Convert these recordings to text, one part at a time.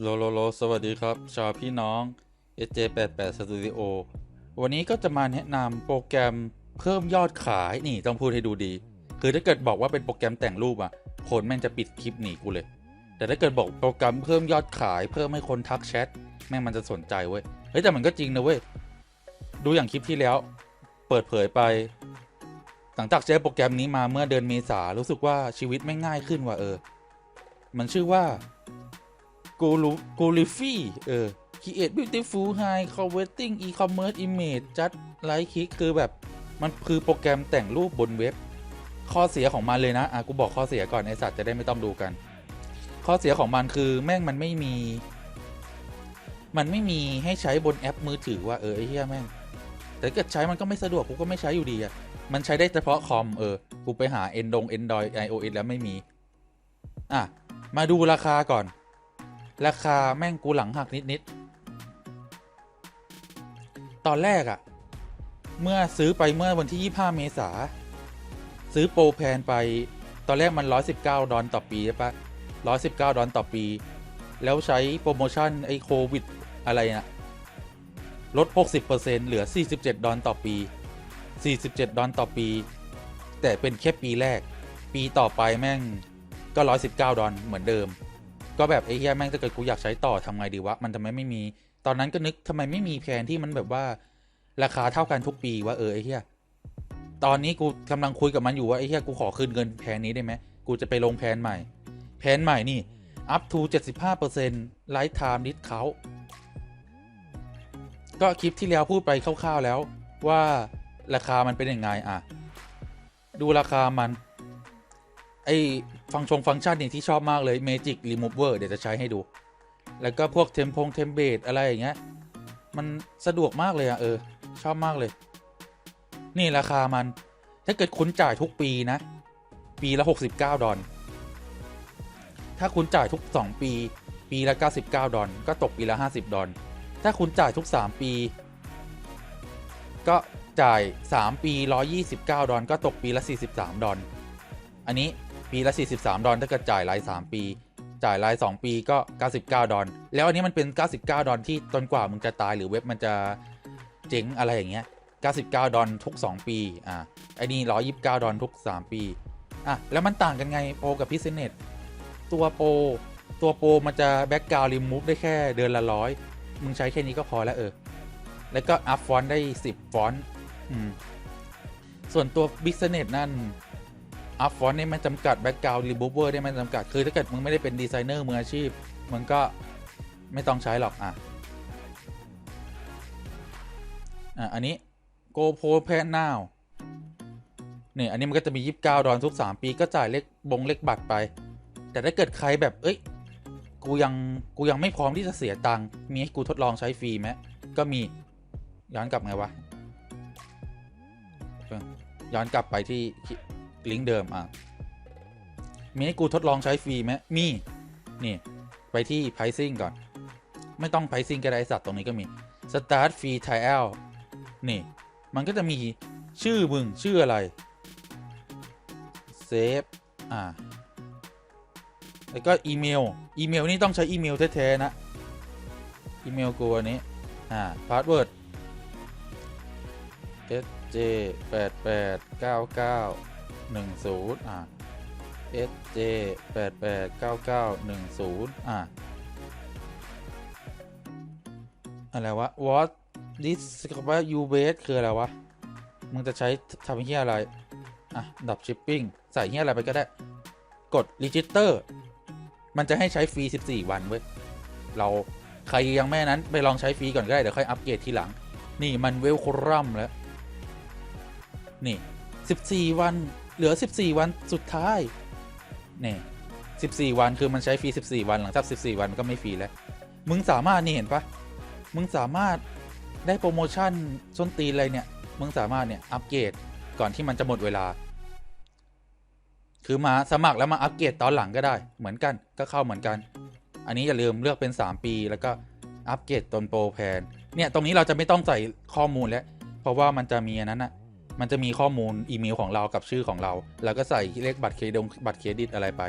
โลโลโลสวัสดีครับ ชาวพี่น้อง SJ88 Studio วันนี้ก็จะมาแนะนำโปรแกรมเพิ่มยอดขายนี่ต้องพูดให้ดูดี คือถ้าเกิดบอกว่าเป็นโปรแกรมแต่งรูปอะคนแม่งจะปิดคลิปหนีกูเลย แต่ถ้าเกิดบอกโปรแกรมเพิ่มยอดขาย เพิ่มให้คนทักแชทแม่งมันจะสนใจเว้ยเฮ้ยแต่มันก็จริงนะเว้ยดูอย่างคลิปที่แล้ว เปิดเผยไป หลังจากใช้โปรแกรมนี้มาเมื่อเดือนเมษารู้สึกว่าชีวิตไม่งง่ายขึ้นว่ะเออ มันชื่อว่า กูรูกูริฟี่เออ create beautiful high converting e-commerce image just like click คือแบบมันคือโปรแกรมแต่งรูปบนเว็บ ข้อเสียของมันเลยนะ อะ กูบอกข้อเสียก่อนไอสัตว์จะได้ไม่ต้องดูกัน ข้อเสียของมันคือแม่งมันไม่มี มันไม่มีให้ใช้บนแอปมือถือว่าเออไอ้เหี้ยแม่ง แต่เกิดใช้มันก็ไม่สะดวกกูก็ไม่ใช้อยู่ดีอะมันใช้ได้เฉพาะคอมเออ กูไปหา e n d o n Android iOS แล้วไม่มี อะ มาดูราคาก่อน ราคาแม่งกูหลังหักนิดๆ ตอนแรกอะเมื่อซื้อไปเมื่อวันที่ 25 เมษา ซื้อโปรแพนไป ตอนแรกมัน 119 ดอลต่อปีใช่ปะ119 ดอลต่อปี แล้วใช้โปรโมชั่น ไอโควิด อะไรนะลด 60%เหลือ 47 ดอลต่อปี 47 ดอลต่อปี แต่เป็นแค่ปีแรก ปีต่อไปแม่งก็ 119 ดอลเหมือนเดิม ก็แบบไอ้เฮียแม่งถ้าเกิดกูอยากใช้ต่อทำไงดีวะ มันทำไมไม่มี ตอนนั้นก็นึกทำไมไม่มีแผนที่มันแบบว่าราคาเท่ากันทุกปีวะเออไอ้เฮียตอนนี้กูกำลังคุยกับมันอยู่ว่าไอ้เฮียกูขอคืนเงินแผนนี้ได้ไหมกูจะไปลงแผนใหม่แผนใหม่นี่ up to 75% lifetime discount ก็คลิปที่แล้วพูดไปคร่าวๆแล้วว่าราคามันเป็นยังไงอะ ดูราคามัน ไอ ฟังชงฟังก์ชันนี่ที่ชอบมากเลย Magic Remover เดี๋ยวจะใช้ให้ดู แล้วก็พวกเทมพงเทมเบดอะไรอย่างเงี้ย มันสะดวกมากเลยอะเออ ชอบมากเลย นี่ราคามัน ถ้าเกิดคุณจ่ายทุกปีนะ ปีละ 69 ดอลถ้าคุณจ่ายทุก 2 ปี ปีละ 99 ดอลก็ตกปีละ 50 ดอลถ้าคุณจ่ายทุก 3 ปี ก็จ่าย 3 ปี 129 ดอลก็ตกปีละ 43 ดอลอันนี้ ปีละ 43 ดอลถ้าเกิดจ่ายราย 3 ปี จ่ายราย 2 ปีก็ 99 ดอลแล้วอันนี้มันเป็น 99 ดอลที่จนกว่ามึงจะตายหรือเว็บมันจะเจ๊งอะไรอย่างเงี้ย 99 ดอลทุก 2 ปีอะไอ้นี่129 ดอลทุก 3 ปีอะแล้วมันต่างกันไงโปรกับพิเศษเน็ตตัวโปรตัวโปรมันจะแบ็กกราวด์รีมูฟได้แค่เดือนละร้อยมึงใช้แค่นี้ก็พอแล้วเออ แล้วก็อัพฟอนต์ได้ 10 ฟอนต์อืมส่วนตัวบิสเนสนั่น อัพฟอนต์นี่มันจำกัดแบ็กกราวด์รีมูเวอร์ได้มันจำกัด คือถ้าเกิดมึงไม่ได้เป็นดีไซเนอร์มืออาชีพ มึงก็ไม่ต้องใช้หรอกอะอะอันนี้ Go Pro p a n Now เนี่ยอันนี้มันก็จะมี 29 ดอลทุก 3 ปีก็จ่ายเลขบงเลขบัตรไป แต่ถ้าเกิดใครแบบเอ้ยกูยังกูยังไม่พร้อมที่จะเสียตังค์มีให้กูทดลองใช้ฟรีไหมก็มีย้อนกลับไงวะย้อนกลับไปที่ ลิงก์เดิม อะ มีให้กูทดลองใช้ฟรีไหมมี นี่ ไปที่ pricing ก่อน ไม่ต้อง pricing ก็ได้สัตว์ตรงนี้ก็มี start free trial นี่ มันก็จะมีชื่อ มึง ชื่ออะไร เซฟ อ่า แล้วก็อีเมล อีเมล นี่ ต้องใช้อีเมลแท้ๆนะ อีเมลกูอันนี้ อ่า พาสเวิร์ด sj 8 8 9 9 1 0อ่า sj 8 8 9 9 1 0อ่าอะไรวะ what this ว่า u base คือ อะไร วะ มึง จะใช้ทำเฮียอะไร อะ ดับชิปปิ้งใส่เฮียอะไร ไป ก็ ได้ กด register มันจะให้ใช้ ฟรี 14 วัน เว้ย เราใคร ยังไม่ นั้น ไป ลองใช้ ฟรี ก่อน ก็ ได้ เดี๋ยว ค่อย อัปเกรดทีหลัง นี่มันเวลครัมแล้ว นี่ 14 วัน เหลือ 14 วันสุดท้ายนี่14 วันคือมันใช้ฟรี 14 วันหลังจาก 14 วันมันก็ไม่ฟรีแล้ว มึงสามารถนี่เห็นปะมึงสามารถได้โปรโมชั่นส้นตีนอะไรเนี่ย มึงสามารถเนี่ยอัปเกรดก่อนที่มันจะหมดเวลา คือมาสมัครแล้วมาอัปเกรดตอนหลังก็ได้เหมือนกันก็เข้าเหมือนกัน อันนี้อย่าลืมเลือกเป็น 3 ปีแล้วก็อัปเกรดตนโปรแพนเนี่ยตรงนี้เราจะไม่ต้องใส่ข้อมูลแล้ว เพราะว่ามันจะมีอันนั้นอะ มันจะมีข้อมูลอีเมลของเรากับชื่อของเรา แล้วก็ใส่เลขบัตรเครดิตบัตรเครดิตอะไรไป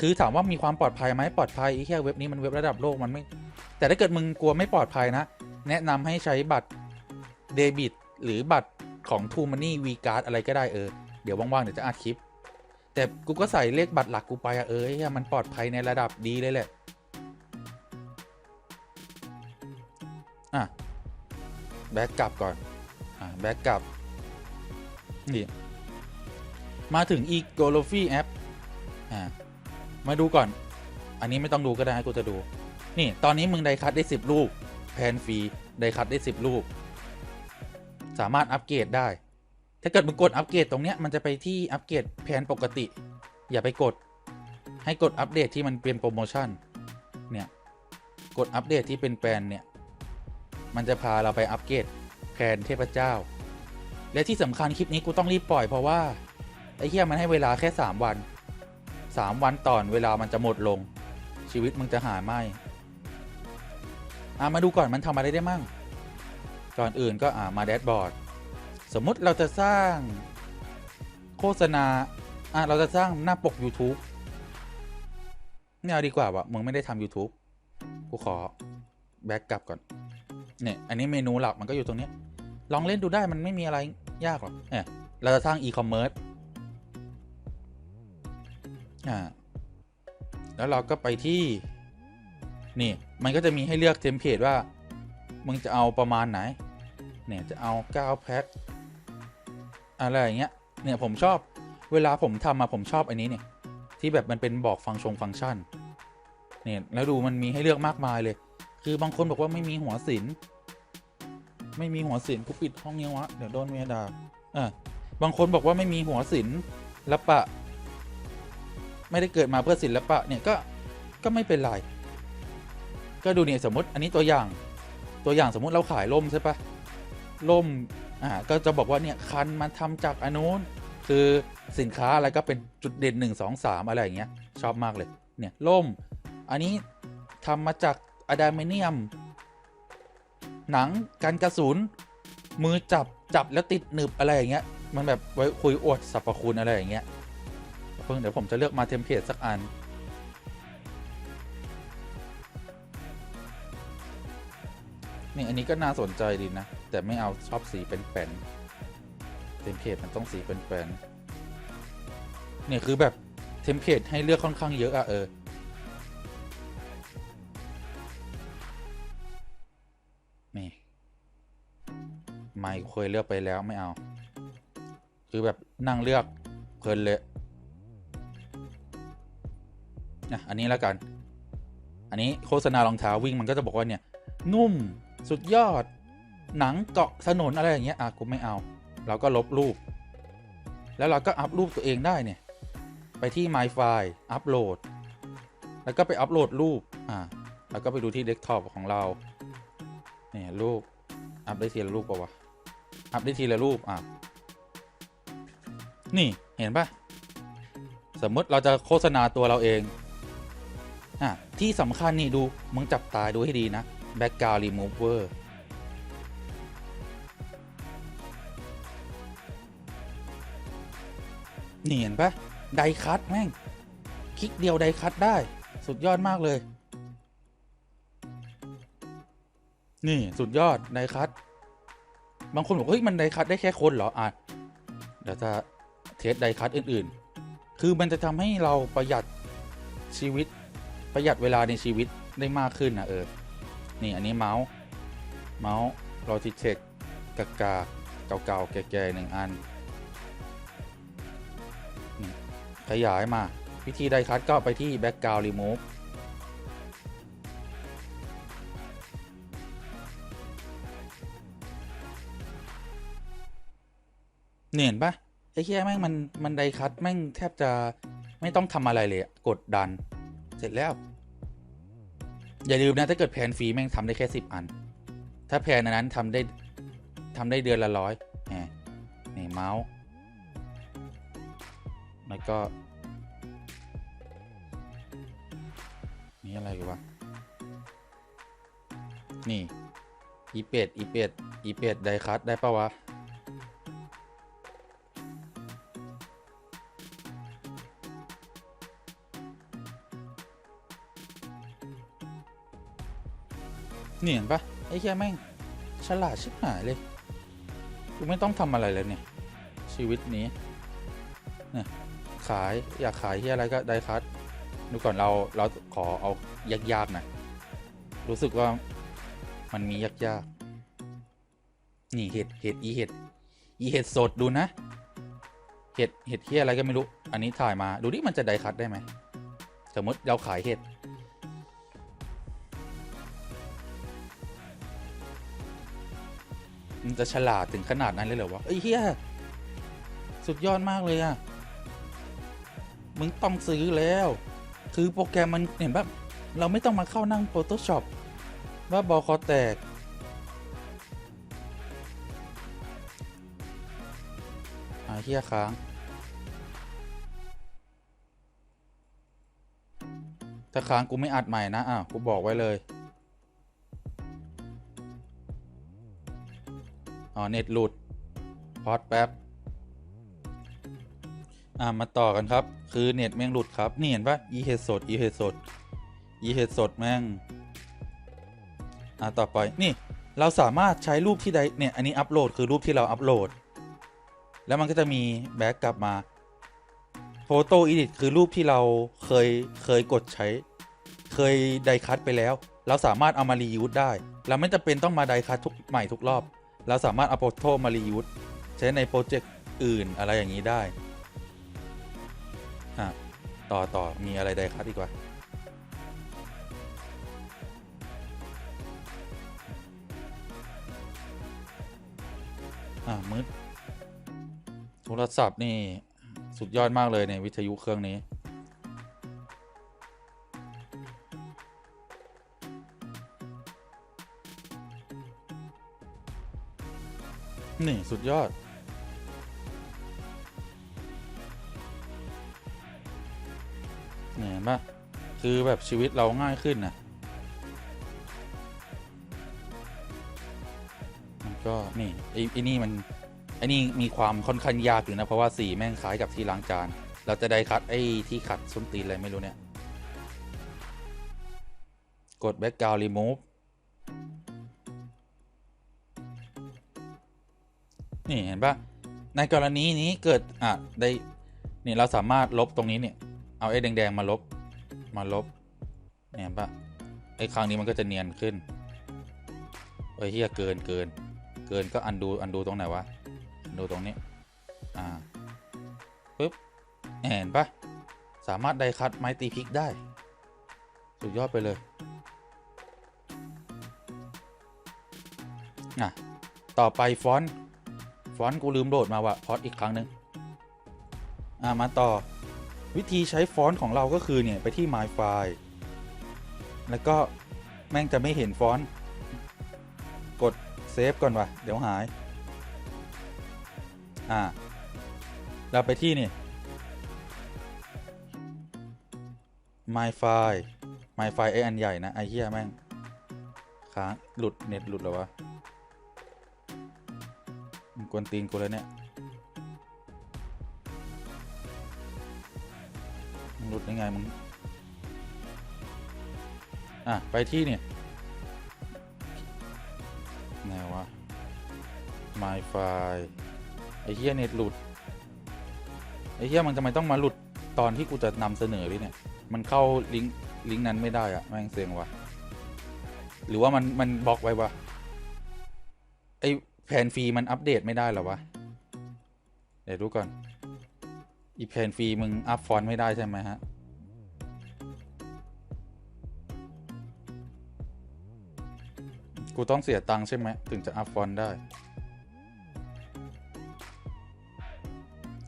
คือถามว่ามีความปลอดภัยไหมปลอดภัยไอ้แค่เว็บนี้มันเว็บระดับโลกมันไม่ แต่ถ้าเกิดมึงกลัวไม่ปลอดภัยนะ แนะนำให้ใช้บัตรเดบิต หรือบัตรของ t ู Money V Card อะไรก็ได้เออ เดี๋ยวว่างๆเดี๋ยวจะอัดคลิป แต่กูก็ใส่เลขบัตรหลักกูไปอะเออไอ้เฮียมันปลอดภัยในระดับดีเลยแหละอะแบ็กกลับก่อน อะแบ็กกลับ นี่มาถึง e g o l o f y App อ่ามาดูก่อน อันนี้ไม่ต้องดูก็ได้กูจะดู นี่ตอนนี้มึง ได้คัดได้ 10 ลูก แพนฟรีได้คัดได้ 10 ลูก สามารถอัปเกรดได้ ถ้าเกิดมึงกดอัปเกรดตรงเนี้ยมันจะไปที่อัปเกรดแพนปกติ อย่าไปกด ให้กดอัปเดตที่มันเป็นโปรโมชั่น เนี่ย กดอัปเดตที่เป็นแปนเนี่ย มันจะพาเราไปอัปเกรดแพนเทพเจ้า และที่สำคัญคลิปนี้กูต้องรีบปล่อยเพราะว่า ไอ้เหี้ยมันให้เวลาแค่ 3 วัน 3 วันต่อนเวลามันจะหมดลง ชีวิตมึงจะหาไม่อะมาดูก่อนมันทำอะไรได้มั่ง ก่อนอื่นก็อ่ามาแดชบอร์ด สมมุติเราจะสร้างโฆษณาอะเราจะสร้างหน้าปก YouTube เนี่ยเอาดีกว่าวะมึงไม่ได้ทำ YouTube กูขอ แบ็กกลับก่อน เนี่ย อันนี้เมนูหลักมันก็อยู่ตรงนี้ ลองเล่นดูได้มันไม่มีอะไรยากหรอกเนี่ยเราจะสร้างอีคอมเมิร์ซอ่าแล้วเราก็ไปที่นี่มันก็จะมีให้เลือกเทมเพลตว่า มึงจะเอาประมาณไหน เนี่ยจะเอา9แพ็คอะไรอย่างเงี้ยเนี่ยผมชอบเวลาผมทำมาผมชอบอันนี้เนี่ยที่แบบมันเป็นบอกฟังชงฟังก์ชันเนี่ยแล้วดูมันมีให้เลือกมากมายเลย คือบางคนบอกว่าไม่มีหัวศิลป์ ไม่มีหัวศิลป์กูปิดห้องยังวะ เดี๋ยวโดนเมียด่าอ่าบางคนบอกว่าไม่มีหัวศิลป์ละปะ ไม่ได้เกิดมาเพื่อศิลปะเนี่ยก็ก็ไม่เป็นไรก็ดูเนี่ยสมมติอันนี้ตัวอย่างตัวอย่างสมมติเราขายล่มใช่ปะล่มอ่าก็จะบอกว่าเนี่ยคันมาทำจากอนุนคือสินค้าอะไรก็เป็นจุดเด่นหนึ่งสองสามอะไรอย่างเงี้ยชอบมากเลยเนี่ยล่มอันนี้ทำมาจากอะดามเนียม หนังกันกระสุนมือจับจับแล้วติดหนึบอะไรอย่างเงี้ย มันแบบไว้คุยอวดสรรพคุณอะไรอย่างเงี้ยเพิ่งเดี๋ยวผมจะเลือกมาเทมเพลตสักอัน นี่อันนี้ก็น่าสนใจดีนะ แต่ไม่เอาชอบสีเป็นแป้นเทมเพลตมันต้องสีเป็นแป้นเนี่ยคือแบบเทมเพลตให้เลือกค่อนข้างเยอะอะเออ นี่ ไม่เคยเลือกไปแล้วไม่เอา คือแบบนั่งเลือกเพลินเลยนะอันนี้แล้วกัน อันนี้โฆษณารองเท้าวิ่งมันก็จะบอกว่าเนี่ย นุ่มสุดยอด หนังเกาะถนนอะไรอย่างเงี้ยอะกูไม่เอา เราก็ลบรูป แล้วเราก็อัพรูปตัวเองได้เนี่ย ไปที่ My File อัพโหลด แล้วก็ไปอัพโหลดรูป อ่า แล้วก็ไปดูที่เดสก์ท็อปของเรา นี่รูป อัพได้ทีละรูปปะวะ อัพได้ทีละรูปอะนี่เห็นปะสมมติเราจะโฆษณาตัวเราเองอะที่สำคัญนี่ดูมึงจับตาดูให้ดีนะ Background Remover นี่เห็นปะไดคัตแม่ง คลิกเดียวไดคัตได้ สุดยอดมากเลย นี่สุดยอดไดคัตบางคนบอกเฮ้ยมันไดคัตได้แค่คนเหรออะเดี๋ยวจะเทสไดคัตอื่น ๆ คือมันจะทำให้เราประหยัดชีวิตประหยัดเวลาในชีวิตได้มากขึ้นนะเออ นี่อันนี้เมาส์เมาส์ Logitech กากาเก่าๆแก่ๆหนึ่งอัน ขยายมา วิธีไดคัตก็ไปที่ Background Remove เนี่ยเห็นปะไอ้เหี้ยแม่งมันมันไดคัตแม่งแทบจะไม่ต้องทำอะไรเลยกดดัน เสร็จแล้ว อย่าลืมนะถ้าเกิดแพนฟรีแม่งทำได้แค่สิบอัน ถ้าแพนนั้นทำได้ทำได้เดือนละร้อยแหมนี่เมาส์แล้วก็นี่อะไรกันวะนี่อีเป็ดอีเป็ดอีเป็ดไดคัตได้ปะวะ เนี่เห็นปะไอ้เหี้ยแม่งฉลาดชิบหายเลยกูไม่ต้องทำอะไรเลยเนี่ย ชีวิตนี้เนี่ยขายอยากขายที่อะไรก็ได้คัดดูก่อนเราเราขอเอายากๆหน่อยรู้สึกว่ามันมียากๆนี่เห็ดเห็ดอีเห็ดอีเห็ดสดดูนะ เห็ดเห็ดที่อะไรก็ไม่รู้ อันนี้ถ่ายมาดูดิมันจะได้คัดได้ไหมสมมติเราขายเห็ด มันจะฉลาดถึงขนาดนั้นเลยเหรอวะไอ้เฮียสุดยอดมากเลยอะมึงต้องซื้อแล้ว คือโปรแกรมมันเห็นแบบเราไม่ต้องมาเข้านั่ง Photoshop ว่าบอคอแตกอ่าเฮียค้าง ถ้าค้างกูไม่อัดใหม่นะอะกูบอกไว้เลย อ๋อเน็ตหลุดพอดแป๊บ อ่ามาต่อกันครับ คือเน็ตแม่งหลุดครับ นี่เห็นปะอีเฮดสดอีเฮดสดอีเฮดสดแม่ง อ่าต่อไปนี่เราสามารถใช้รูปที่ใดเนี่ยอันนี้อัปโหลดคือรูปที่เราอัปโหลด แล้วมันก็จะมีแบ็กกลับมาโฟโต้อีดิทคือรูปที่เราเคยเคยกดใช้ เคยไดคัตไปแล้ว เราสามารถเอามารียูสได้ เราไม่จำเป็นต้องมาไดคัตทุกใหม่ทุกรอบ เราสามารถเอาโฟโตมารียูสใช้ในโปรเจกต์อื่นอะไรอย่างนี้ได้อะต่อต่อมีอะไรไดคัตดีกว่าอะมืดโทรศัพท์นี่สุดยอดมากเลยในวิทยุเครื่องนี้ นี่ สุดยอด เนี่ยเห็นปะคือแบบชีวิตเราง่ายขึ้นนะมันก็ นี่ไอ้ไอ้นี่มันไอ้นี่มีความค่อนข้างยากอยู่นะ เพราะว่าสีแม่งคล้ายกับที่ล้างจาน เราจะได้คัดไอ้ที่ขัดส้นตีนอะไรไม่รู้เนี่ย กด background remove นี่เห็นปะในกรณีนี้เกิด อะ ได้ นี่เราสามารถลบตรงนี้เนี่ย เอาไอ้แดง ๆ มาลบ มาลบ เนี่ยเห็นปะไอ้ครั้งนี้มันก็จะเนียนขึ้นเอ้ยเฮียเกินเกิน เกินก็อันดูอันดูตรงไหนวะ ดูตรงนี้ อ่า ปึ๊บ เห็นปะสามารถไดคัดไม้ตีพลิกได้ สุดยอดไปเลย อะ ต่อไปฟอนต์ ฟอนต์กูลืมโหลดมาว่ะพอดอีกครั้งหนึ่งอ่ามาต่อ วิธีใช้ฟอนต์ของเราก็คือเนี่ยไปที่ My File แล้วก็แม่งจะไม่เห็นฟอนต์กดเซฟก่อนว่ะเดี๋ยวหาย อ่า เราไปที่นี่ My File My File ไออันใหญ่นะไอเหี้ยแม่งค้างหลุดเน็ตหลุดหรอวะ กวนตีนกูเลยเนี่ยมึงหลุดได้ไงมึง อะ ไปที่เนี่ยไหนวะ My File ไอ้เหี้ยเน็ตหลุด ไอ้เหี้ยมันทำไมต้องมาหลุดตอนที่กูจะนำเสนอดิเนี่ย มันเข้าลิงก์ลิงก์นั้นไม่ได้อะแม่งเซ็งวะหรือว่ามันมันบล็อกไว้วะไอ แผนฟรีมันอัปเดตไม่ได้หรอวะ เดี๋ยวดูก่อน อีแผนฟรีมึงอัพฟอนต์ไม่ได้ใช่ไหมฮะ กูต้องเสียตังค์ใช่ไหมถึงจะอัพฟอนต์ได้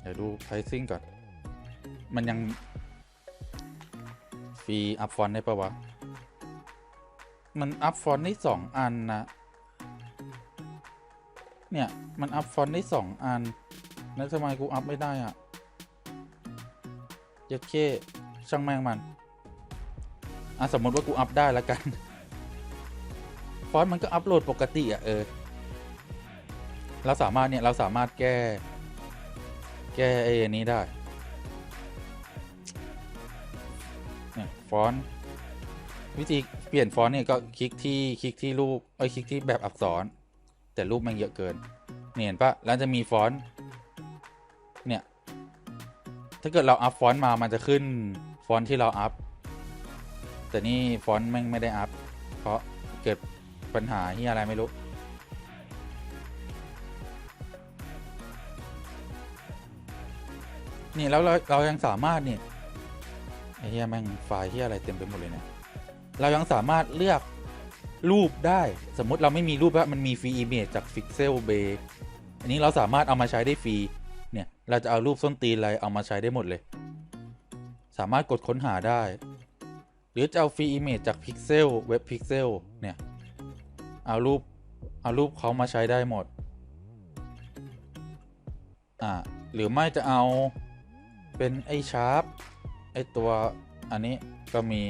เดี๋ยวดู pricing ก่อน มันยัง ฟรีอัพฟอนต์ได้ปะวะ มันอัพฟอนต์ได้สองอันนะ เนี่ย มันอัพฟอนต์ได้สองอัน แล้วทำไมกูอัพไม่ได้อะเยัดเคช่างแม่งมัน อะ สมมติว่ากูอัพได้แล้วกัน ฟอนต์มันก็อัพโหลดปกติอะเออ เราสามารถเนี่ยเราสามารถแก้ แก้ไอ้อันนี้ได้ เนี่ยฟอนต์วิธีเปลี่ยนฟอนต์เนี่ยก็คลิกที่คลิกที่รูป เอ้ยคลิกที่แบบอักษร แต่รูปมันเยอะเกินเนี่ยเห็นปะแล้วจะมีฟอนต์เนี่ยถ้าเกิดเราอัพฟอนต์มามันจะขึ้นฟอนต์ที่เราอัพแต่นี่ฟอนต์แม่งไม่ได้อัพเพราะเกิดปัญหาที่อะไรไม่รู้นี่แล้วเราเรายังสามารถเนี่ยไอ้เหี้ยแม่งไฟล์ที่อะไรเต็มไปหมดเลยเนี่ยเรายังสามารถเลือก รูปได้ สมมติเราไม่มีรูปแล้วมันมีฟรีอิมเมจจาก Pixel Bay อันนี้เราสามารถเอามาใช้ได้ฟรี เนี่ย เราจะเอารูปส้นตีนอะไรเอามาใช้ได้หมดเลย สามารถกดค้นหาได้ หรือจะเอาฟรีอิมเมจจาก Pixel เว็บ Pixel เนี่ย เอารูป เอารูปเขามาใช้ได้หมด อ่า หรือไม่จะเอาเป็นไอชาร์ปไอตัวอันนี้ก็มี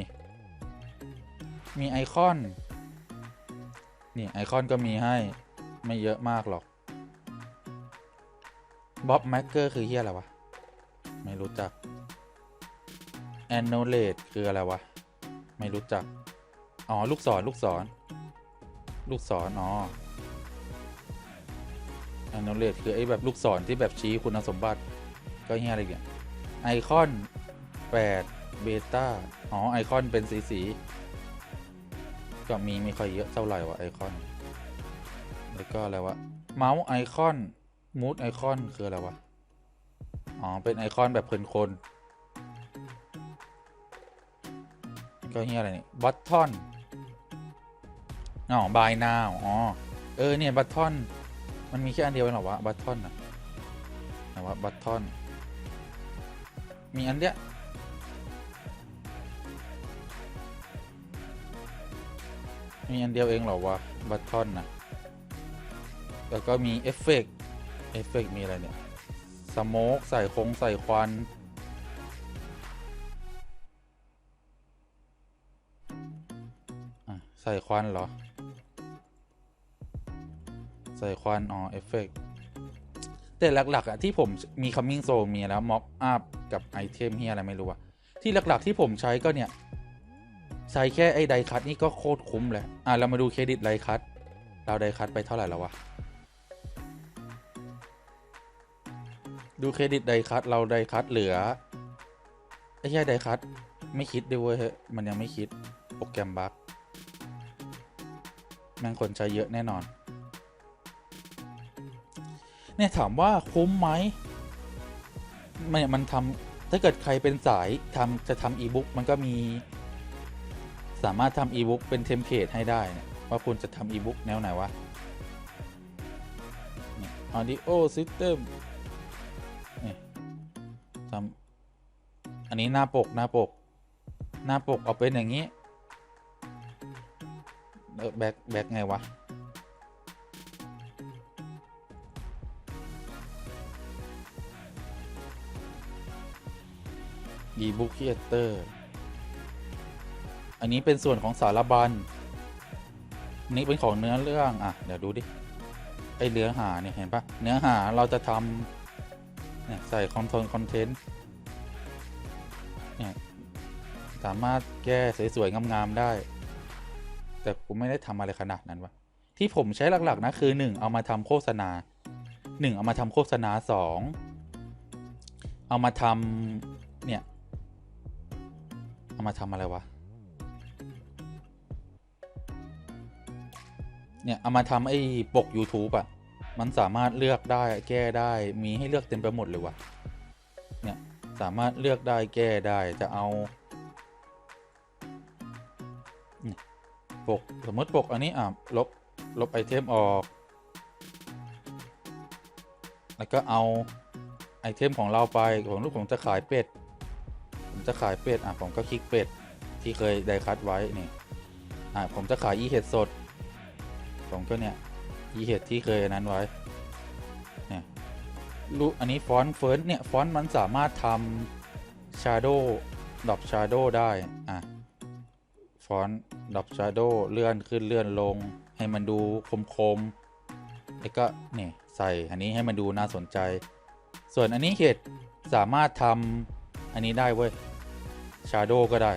มีไอคอน นี่ ไอคอนก็มีให้ไม่เยอะมากหรอกบ๊อบแม็กเกอร์คือเฮียอะไรวะ ไม่รู้จักแอนโนเลตคืออะไรวะ ไม่รู้จัก อ๋อ ลูกศรลูกศร ลูกศรอ๋อแอนโนเลตคือ ไอแบบลูกศรที่แบบชี้คุณสมบัติ ก็เฮียอะไรเนี่ยไอคอน8เบต้าอ๋อ ไอคอนเป็นสีสี ก็มีไม่ค่อยเยอะเท่าไหร่วะไอคอน แล้วก็อะไรวะเมาส์ไอคอนมูดไอคอนคืออะไรวะ อ๋อ เป็นไอคอนแบบเพลินคนก็เฮียอะไรนี่บัตทอนอ๋อบายนาวอ๋อ เออ เนี่ย บัตทอน มันมีแค่อันเดียวเหรอวะ บัตทอนนะไหนวะบัตทอน มีอันเดีย มีอันเดียวเองเหรอวะ บัตทอนนะแล้วก็มีเอฟเฟกต์เอฟเฟกต์มี อะไร เนี่ย สโมกใส่คงใส่ควัน ใส่ควันเหรอ ใส่ควัน อ๋อ เอฟเฟกต์แต่หลัก ๆอะที่ผมมี coming zone มี แล้ว mock up กับ ไอเทมเฮียอะไร ไม่ รู้อะที่หลัก ๆ ที่ผมใช้ก็เนี่ย ใช้แค่ไอ้ไดคัตนี่ก็โคตรคุ้มเลยอะเรามาดูเครดิตไดคัตเราไดคัตไปเท่าไหร่แล้ววะ ดูเครดิตไดคัตเราไดคัตเหลือไอ้แค่ไดคัตไม่คิดด้วยเว้ยมันยังไม่คิดโปรแกรมบั๊กแม่งคนใช้เยอะแน่นอน เนี่ยถามว่าคุ้มไหมมันมันทำถ้าเกิดใครเป็นสายทำจะทำอีบุ๊กมันก็มี สามารถทำอีบุ๊กเป็นเทมเพลตให้ได้ว่าคุณจะทำอีบุ๊กแนวไหนวะ audio system ทำอันนี้หน้าปกหน้าปก หน้าปกเอาเป็นอย่างนี้เออแบ็คแบ็คไงวะ e-book creator อัันนี้เป็นส่วนของสารบัญอันนี้เป็นของเนื้อเรื่อง อะ เดี๋ยวดู ดิ ไอเนื้อหา เนี่ย เห็นปะเนื้อหาเราจะทำเนี่ยใส่คอนโทนคอนเทนต์ เนี่ย สามารถแก้สวยๆงามๆได้ แต่ผมไม่ได้ทำอะไรขนาดนั้นวะที่ผมใช้หลัก ๆ นะ คือ 1 เอามาทำโฆษณา 1 เอามาทำโฆษณา 2 เอามาทำเนี่ย เอามาทำอะไรวะ เนี่ย เอามาทำไอ้ปก YouTube อะ มันสามารถเลือกได้แก้ได้มีให้เลือกเต็มไปหมดเลยว่ะ เนี่ย สามารถเลือกได้แก้ได้จะเอาปก สมมติปก อันนี้อะลบ ลบไอเทมออก แล้วก็เอาไอเทมของเราไปผมรู้ผมจะขายเป็ด ผมจะขายเป็ด อะ ผมก็คลิกเป็ดที่เคยได้คัดไว้นี่ อะ ผมจะขายอีเห็ดสด ผมก็เนี่ยอีเห็ดที่เคยนั้นไว้เนี่ยรูอันนี้ฟอนต์เฟิร์สเนี่ยฟอนต์มันสามารถทำ Shadow ดรอป Shadow ได้อะฟอนต์ดรอป Shadow เลื่อนขึ้นเลื่อนลง ให้มันดูคมๆแล้วก็เนี่ยใส่อันนี้ให้มันดูน่าสนใจ ส่วนอันนี้เห็ดสามารถทำอันนี้ได้เว้ย Shadow ก็ได้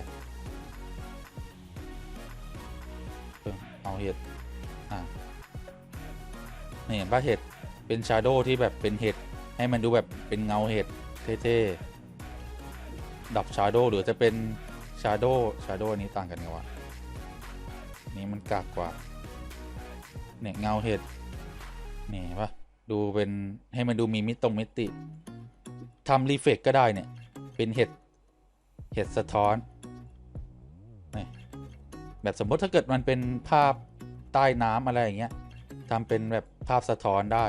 นี่เห็นปะเห็ดเป็นชาโดที่แบบเป็นเห็ดให้มันดูแบบเป็นเงาเห็ดเท่ๆดับชาโดหรือจะเป็นชาโดชาโดอันนี้ต่างกันไงวะนี่มันกากกว่าเนี่ยเงาเห็ดนี่เห็นปะดูเป็นให้มันดูมีมิตรงมิติทำรีเฟกก็ได้เนี่ยเป็นเห็ดเห็ดสะท้อนนี่แบบสมมติถ้าเกิดมันเป็นภาพใต้น้ำอะไรอย่างเงี้ย ทำเป็นแบบภาพสะท้อนได้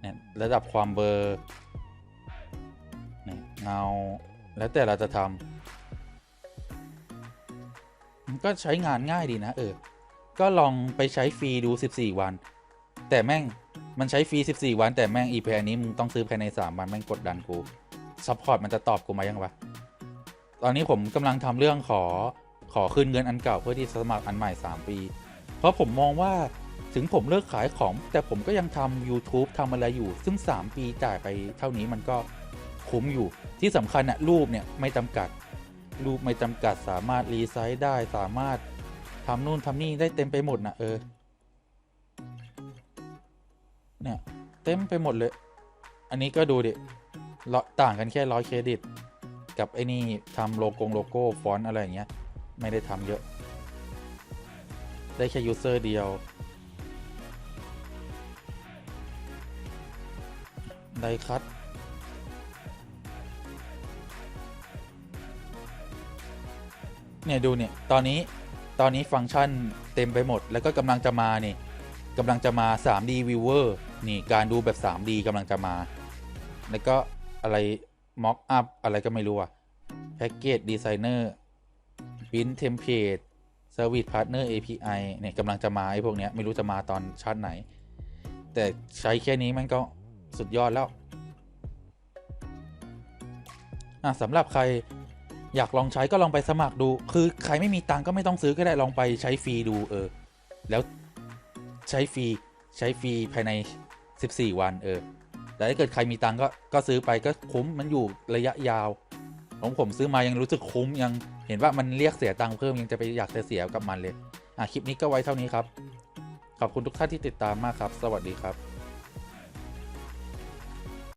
เนี่ยระดับความเบลอร์นี่เงา แล้วแต่เราจะทำมันก็ใช้งานง่ายดีนะเออ ก็ลองไปใช้ฟรีดู 14 วัน แต่แม่งมันใช้ฟรี 14 วัน แต่แม่งอีแพนี้มึงต้องซื้อภายใน 3 วัน แม่งกดดันกูซัพพอร์ตมันจะตอบกูมายังวะ ตอนนี้ผมกำลังทำเรื่องขอขอคืนเงินอันเก่าเพื่อที่สมัครอันใหม่ 3 ปี เพราะผมมองว่า ถึงผมเลิกขายของ แต่ผมก็ยังทำ YouTube ทำอะไรอยู่ ซึ่ง 3 ปีจ่ายไปเท่านี้มันก็คุ้มอยู่ ที่สำคัญอะรูปเนี่ยไม่จำกัด รูปไม่จำกัดสามารถรีไซส์ได้สามารถทำนู่นทำนี่ได้เต็มไปหมดนะเออ เนี่ย เต็มไปหมดเลย อันนี้ก็ดูดิต่างกันแค่ร้อยเครดิต กับไอ้นี่ทำโลโก้โลโก้ฟอนต์อะไรอย่างเงี้ย ไม่ได้ทำเยอะ ได้แค่ยูเซอร์เดียว ไดคัตเนี่ยดูเนี่ย ตอนนี้ตอนนี้ฟังก์ชันเต็มไปหมด แล้วก็กำลังจะมานี่กำลังจะมา 3D Viewer นี่การดูแบบ 3D กำลังจะมา แล้วก็อะไร Mock Up อะไรก็ไม่รู้อะ Package Designer Print Template Service Partner API เนี่ยกำลังจะมาไอ้พวกเนี้ยไม่รู้จะมาตอนชาติไหน แต่ใช้แค่นี้มันก็ สุดยอดแล้วอะสำหรับใครอยากลองใช้ก็ลองไปสมัครดู คือใครไม่มีตังก็ไม่ต้องซื้อก็ได้ลองไปใช้ฟรีดูเออ แล้วใช้ฟรีใช้ฟรีภายใน 14 วันเออ แต่ถ้าเกิดใครมีตังก็ก็ซื้อไปก็คุ้มมันอยู่ระยะยาวของผมซื้อมายังรู้สึกคุ้มยังเห็นว่ามันเรียกเสียตังค์เพิ่มยังจะไปอยากจะเสียกับมันเลย อะคลิปนี้ก็ไว้เท่านี้ครับ ขอบคุณทุกท่านที่ติดตามมากครับ สวัสดีครับ